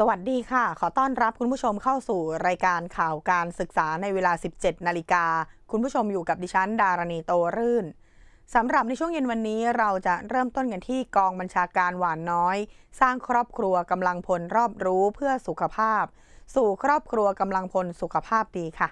สวัสดีค่ะ ขอต้อนรับคุณผู้ชมเข้าสู่รายการข่าวการศึกษาในเวลา 17 นาฬิกา คุณผู้ชมอยู่กับดิฉัน ดารณีโตรื่น สำหรับในช่วงเย็นวันนี้เราจะเริ่มต้นกันที่กองบัญชาการหวานน้อย สร้างครอบครัวกำลังพลรอบรู้เพื่อสุขภาพ สู่ครอบครัวกำลังพลสุขภาพดีค่ะ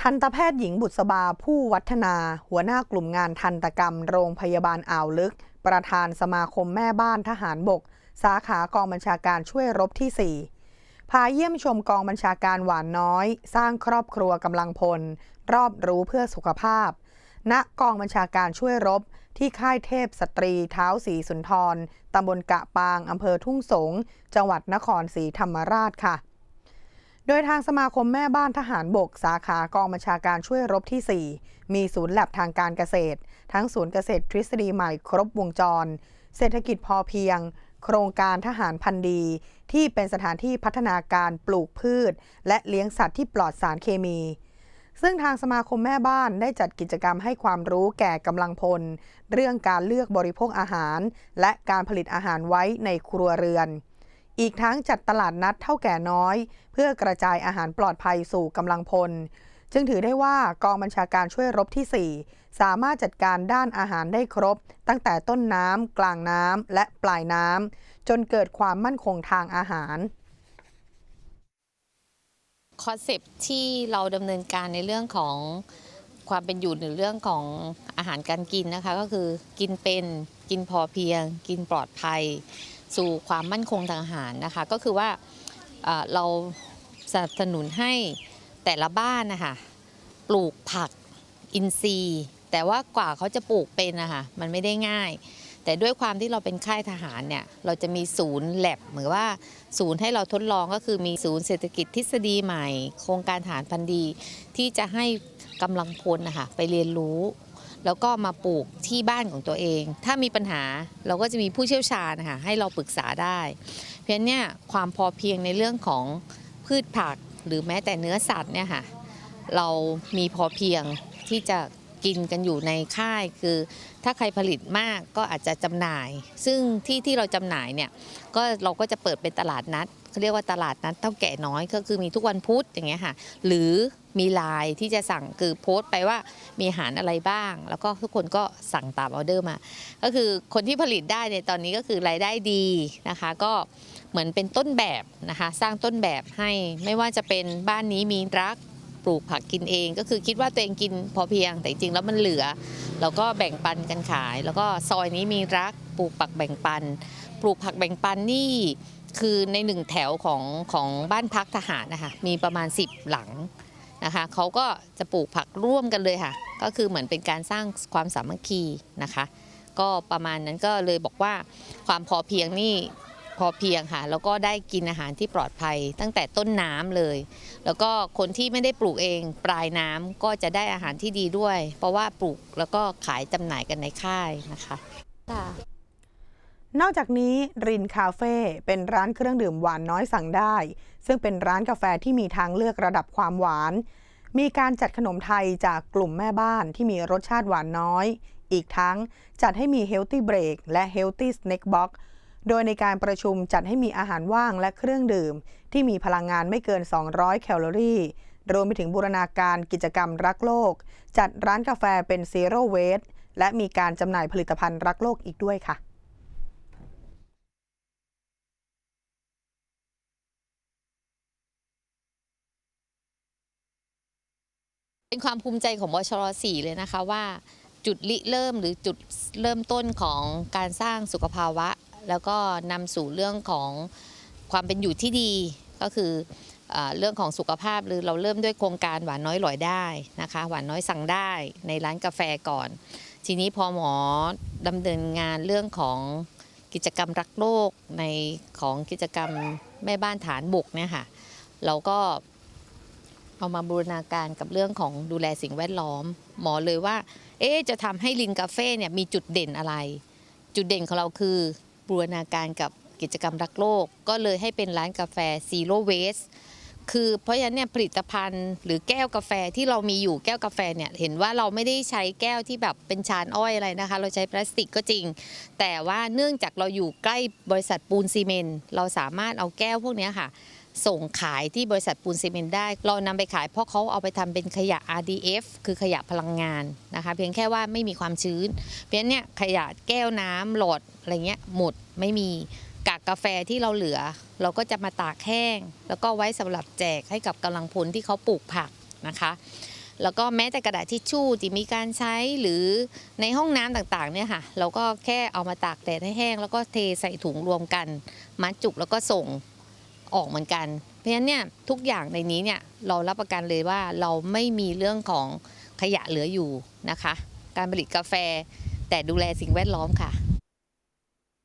ทันตแพทย์หญิงบุษบาผู้วัฒนา หัวหน้ากลุ่มงานทันตกรรม โรงพยาบาลอ่าวลึก ประธานสมาคมแม่บ้านทหารบก สาขากองบัญชาการช่วยรบที่ 4 พาเยี่ยมชมกองบัญชาการหวานน้อย สร้างครอบครัวกำลังพล รอบรู้เพื่อสุขภาพ ณกองบัญชาการช่วยรบที่ค่ายเทพสตรีเท้าสีสุนทรตำบลกะปางอำเภอทุ่งสง จังหวัดนครศรีธรรมราชค่ะ โดยทางสมาคมแม่บ้านทหารบก สาขากองบัญชาการช่วยรบที่ 4 มีศูนย์แลบทางการเกษตร ทั้งศูนย์เกษตรทฤษฎีใหม่ครบวงจร เศรษฐกิจพอเพียง โครงการทหารพันธ์ดี ที่เป็นสถานที่พัฒนาการปลูกพืช และเลี้ยงสัตว์ที่ปลอดสารเคมี ซึ่งทางสมาคมแม่บ้านได้จัดกิจกรรมให้ความรู้แก่กำลังพล เรื่องการเลือกบริโภคอาหาร และการผลิตอาหารไว้ในครัวเรือนอีกทั้งจัดตลาดนัดเท่าแก่น้อย เพื่อกระจายอาหารปลอดภัยสู่กำลังพล จึงถือได้ว่ากองบัญชาการช่วยรบที่ 4 สามารถจัดการด้านอาหารได้ครบ ตั้งแต่ต้นน้ำกลางน้ำและปลายน้ำจนเกิดความมั่นคงทางอาหารคอนเซปที่เราดำเนินการในเรื่องของความเป็นอยู่หรือเรื่องของอาหารการกินนะคะก็คือกินเป็นกินพอเพียง กินปลอดภัย สู่ความมั่นคงทางอาหารนะคะ ก็คือว่าเราสนับสนุนให้ แต่ละบ้านนะคะปลูกผักอินทรีย์ แต่ว่ากว่าเขาจะปลูกเป็นนะคะมันไม่ได้ง่าย แต่ด้วยความที่เราเป็นค่ายทหารเนี่ยเราจะมีศูนย์แลบเหมือนว่าศูนย์ให้เราทดลองก็คือมีศูนย์เศรษฐกิจทฤษฎีใหม่ โครงการฐานพันธุ์ดี ที่จะให้กำลังพลนะคะไปเรียนรู้แล้วก็มาปลูกที่บ้านของตัวเอง ถ้ามีปัญหาเราก็จะมีผู้เชี่ยวชาญนะคะให้เราปรึกษาได้ เพราะฉะนั้นเนี่ยความพอเพียงในเรื่องของพืชผัก หรือแม้แต่เนื้อสัตว์เนี่ยค่ะเรามีพอเพียงที่จะกินกันอยู่ในค่ายคือ ถ้าใครผลิตมากก็อาจจะจำหน่าย ซึ่งที่ที่เราจำหน่ายเนี่ยก็เราก็จะเปิดเป็นตลาดนัดเขาเรียกว่าตลาดนัดเท่าแก่น้อยก็คือมีทุกวันพุธอย่างเงี้ยค่ะหรือมีไลน์ที่จะสั่งคือโพสต์ไปว่ามีอาหารอะไรบ้าง แล้วก็ทุกคนก็สั่งตามออเดอร์มา ก็คือคนที่ผลิตได้ในยตอนนี้ก็คือรายได้ดีนะคะ ก็ เหมือนเป็นต้นแบบนะคะ สร้างต้นแบบให้ไม่ว่าจะเป็นบ้านนี้มีรักปลูกผักกินเอง ก็คือคิดว่าตัวเองกินพอเพียงแต่จริงๆแล้วมันเหลือ เราก็แบ่งปันกันขาย แล้วก็ซอยนี้มีรักปลูกผักแบ่งปัน ปลูกผักแบ่งปันนี่คือในหนึ่งแถวของของบ้านพักทหารนะคะมีประมาณ 10 หลังนะคะเขาก็จะปลูกผักร่วมกันเลยค่ะ ก็คือเหมือนเป็นการสร้างความสามัคคีนะคะ ก็ประมาณนั้นก็เลยบอกว่าความพอเพียงนี่ พอเพียงค่ะแล้วก็ได้กินอาหารที่ปลอดภัยตั้งแต่ต้นน้ำเลย แล้วก็คนที่ไม่ได้ปลูกเองปลายน้ำก็จะได้อาหารที่ดีด้วย เพราะว่าปลูกแล้วก็ขายจำหน่ายกันในค่ายนะคะค่ะนอกจากนี้รินคาเฟ่เป็นร้านเครื่องดื่มหวานน้อยสั่งได้ ซึ่งเป็นร้านกาแฟที่มีทางเลือกระดับความหวาน มีการจัดขนมไทยจากกลุ่มแม่บ้านที่มีรสชาติหวานน้อย อีกทั้งจัดให้มี Healthy Break และ Healthy Snack Box โดยในการประชุมจัดให้มีอาหารว่างและเครื่องดื่ม ที่มีพลังงานไม่เกิน 200 แคลอรี่ รวมไปถึงบูรณาการกิจกรรมรักโลก จัดร้านกาแฟเป็น Zero Waste และมีการจำหน่ายผลิตภัณฑ์รักโลกอีกด้วยค่ะเป็นความภูมิใจของบชร4เลยนะคะว่า จุดริเริ่มหรือจุดเริ่มต้นของการสร้างสุขภาวะ แล้วก็นำสู่เรื่องของความเป็นอยู่ที่ดีก็คือเอเรื่องของสุขภาพหรือเราเริ่มด้วยโครงการหวานน้อยหลอยได้นะคะ หวานน้อยสั่งได้ในร้านกาแฟก่อน ทีนี้พอหมอดำเนินงานเรื่องของกิจกรรมรักโลกในของกิจกรรมแม่บ้านฐานบุกเนี่ยค่ะเราก็เอามาบูรณาการกับเรื่องของดูแลสิ่งแวดล้อม หมอเลยว่า เอ๊จะทำให้ลินกาเฟ่เนี่ยมีจุดเด่นอะไร จุดเด่นของเราคือ บูรณาการกับกิจกรรมรักโลก ก็เลยให้เป็นร้านกาแฟซีโร่เวสคือเพราะฉะนั้นเนี่ยผลิตภัณฑ์หรือแก้วกาแฟที่เรามีอยู่แก้วกาแฟเนี่ยเห็นว่าเราไม่ได้ใช้แก้วที่แบบเป็นชานอ้อยอะไรนะคะ เราใช้พลาสติกก็จริง แต่ว่าเนื่องจากเราอยู่ใกล้บริษัทปูนซีเมนต์เราสามารถเอาแก้วพวกนี้ค่ะ ส่งขายที่บริษัทปูนซีเมนต์ได้ เรานำไปขายเพราะเขาเอาไปทำเป็นขยะ RDF คือขยะพลังงานนะคะเพียงแค่ว่าไม่มีความชื้น เพราะฉะนั้นเนี่ยขยะแก้วน้ำหลอดอะไรเงี้ยหมดไม่มีกากกาแฟที่เราเหลือ เราก็จะมาตากแห้ง แล้วก็ไว้สำหรับแจกให้กับกำลังพลที่เขาปลูกผักนะคะแล้วก็แม้แต่กระดาษทิชชู่ที่มีการใช้หรือในห้องน้ำต่างๆเนี่ยค่ะเราก็แค่เอามาตากแดดให้แห้ง แล้วก็เทใส่ถุงรวมกัน มัดจุกแล้วก็ส่ง ออกเหมือนกัน เพราะฉะนั้นเนี่ยทุกอย่างในนี้เนี่ยเรารับประกันเลยว่าเราไม่มีเรื่องของขยะเหลืออยู่นะคะ การผลิตกาแฟแต่ดูแลสิ่งแวดล้อมค่ะ